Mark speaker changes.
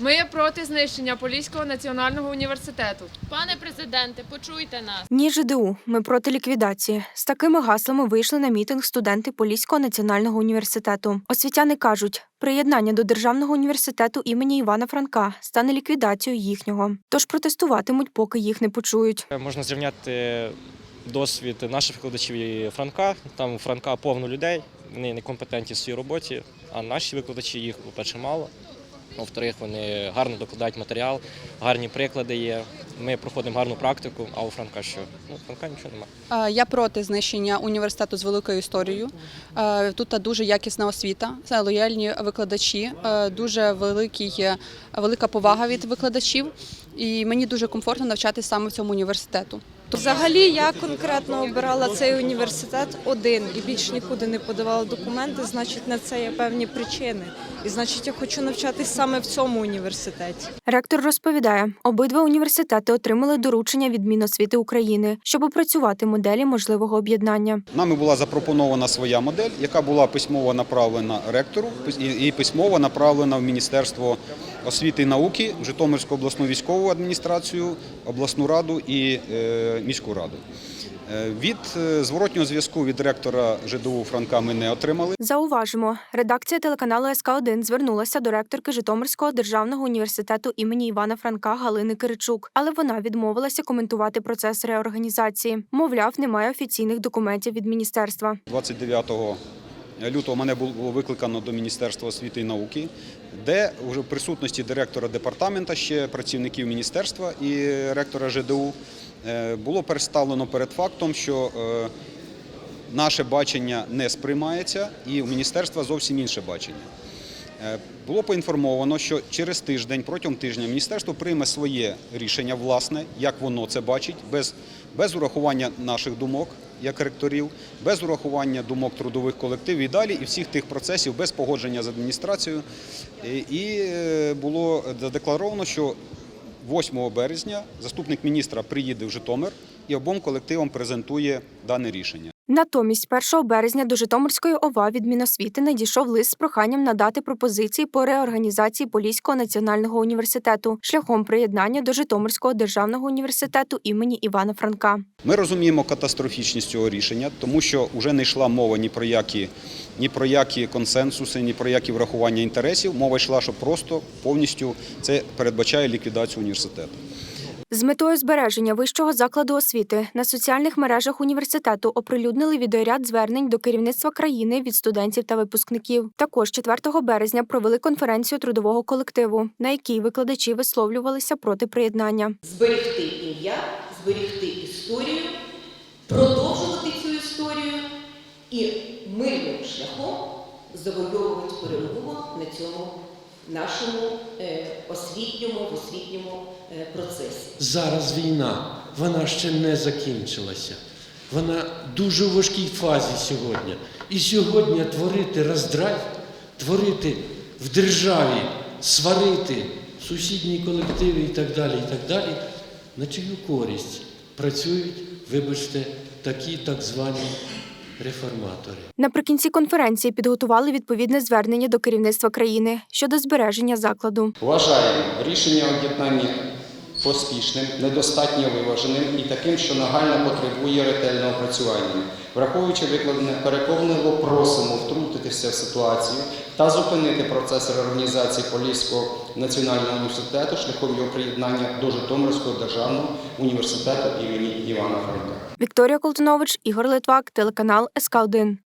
Speaker 1: Ми проти знищення Поліського національного університету.
Speaker 2: Пане президенте, почуйте нас.
Speaker 3: Ні ЖДУ, ми проти ліквідації. З такими гаслами вийшли на мітинг студенти Поліського національного університету. Освітяни кажуть, приєднання до державного університету імені Івана Франка стане ліквідацією їхнього. Тож протестуватимуть, поки їх не почують.
Speaker 4: Можна зрівняти досвід наших викладачів і Франка. Там у Франка повно людей, вони некомпетентні в своїй роботі, а наші викладачі їх, по-перше, мало. Во-вторых, вони гарно докладають матеріал, гарні приклади є. Ми проходимо гарну практику, а у Франка що? Ну, Франка нічого немає.
Speaker 5: Я проти знищення університету з великою історією. Тут дуже якісна освіта, це лояльні викладачі, дуже великий, велика повага від викладачів. І мені дуже комфортно навчатися саме в цьому університету.
Speaker 6: Взагалі я конкретно обирала цей університет один і більш нікуди не подавала документи. Значить, на це є певні причини. І значить, я хочу навчатись саме в цьому університеті.
Speaker 3: Ректор розповідає, обидва університети отримали доручення від Міносвіти України, щоб опрацювати моделі можливого об'єднання.
Speaker 7: Нами була запропонована своя модель, яка була письмово направлена ректору і- і письмово направлена в Міністерство освіти і науки, Житомирську обласну військову адміністрацію, обласну раду і е, міську раду. Е, Від е, зворотнього зв'язку від ректора ЖДУ Франка ми не отримали.
Speaker 3: Зауважимо, редакція телеканалу СК 1 звернулася до ректорки Житомирського державного університету імені Івана Франка Галини Киричук, але вона відмовилася коментувати процес реорганізації. Мовляв, немає офіційних документів від міністерства.
Speaker 7: 29 лютого мене було викликано до Міністерства освіти і науки, де вже в присутності директора департамента, ще працівників міністерства і ректора ЖДУ було представлено перед фактом, що е, наше бачення не сприймається, і у міністерства зовсім інше бачення. Е, Було поінформовано, що через тиждень, протягом тижня, міністерство прийме своє рішення, власне, як воно це бачить, без, без урахування наших думок як ректорів, без урахування думок трудових колективів і далі, і всіх тих процесів без погодження з адміністрацією. І- е, було задекларовано, що 8 березня заступник міністра приїде в Житомир і обом колективам презентує дане рішення.
Speaker 3: Натомість, 1 березня до Житомирської ОВА від Міносвіти надійшов лист з проханням надати пропозиції по реорганізації Поліського національного університету шляхом приєднання до Житомирського державного університету імені Івана Франка.
Speaker 7: Ми розуміємо катастрофічність цього рішення, тому що вже не йшла мова ні про які, ні про які консенсуси, ні про які врахування інтересів. Мова йшла, що просто повністю це передбачає ліквідацію університету.
Speaker 3: З метою збереження вищого закладу освіти на соціальних мережах університету оприлюднили відеоряд звернень до керівництва країни від студентів та випускників. Також 4 березня провели конференцію трудового колективу, на якій викладачі висловлювалися проти приєднання.
Speaker 8: зберегти ім'я, зберегти історію, продовжувати цю історію і мирним шляхом завойовувати перемогу на цьому нашому е, освітньому, освітньому е, процесі.
Speaker 9: Зараз війна, вона ще не закінчилася. Вона дуже в важкій фазі сьогодні. І сьогодні творити роздрайв, творити в державі, сварити сусідні колективи і так далі, і так далі, на чию користь працюють, вибачте, такі так звані реформатори.
Speaker 3: Наприкінці конференції підготували відповідне звернення до керівництва країни щодо збереження закладу.
Speaker 10: Вважаємо рішення об'єднання поспішним, недостатньо виваженим і таким, що нагально потребує ретельного опрацювання. Враховуючи викладене, переконливо просимо втрутитися в ситуацію та зупинити процес реорганізації Поліського національного університету шляхом його приєднання до Житомирського державного університету імені Івана Франка.
Speaker 3: Вікторія Колтунович, Ігор Литвак, телеканал СК 1